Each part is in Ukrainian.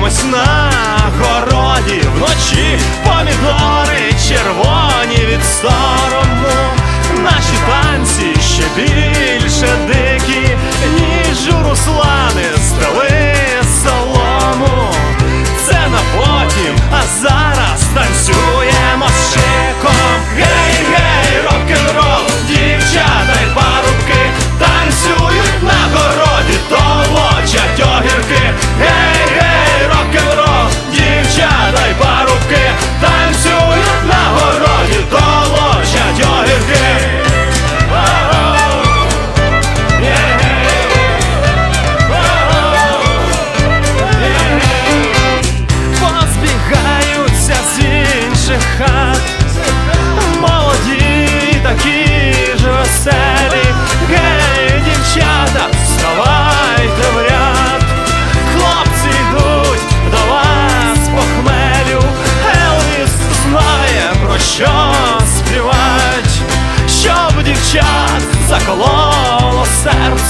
Дивимось на городі вночі помідори червоні від сором.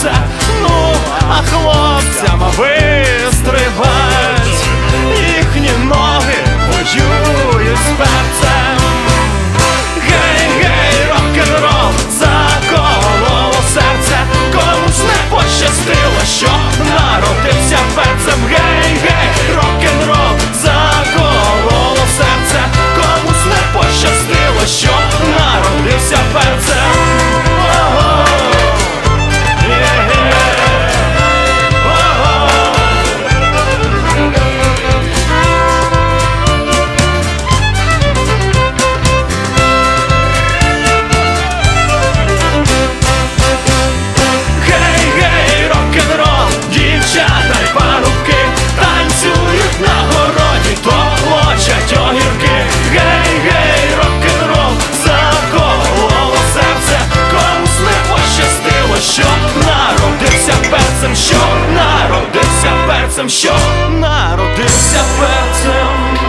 outside серцем, що народився перцем.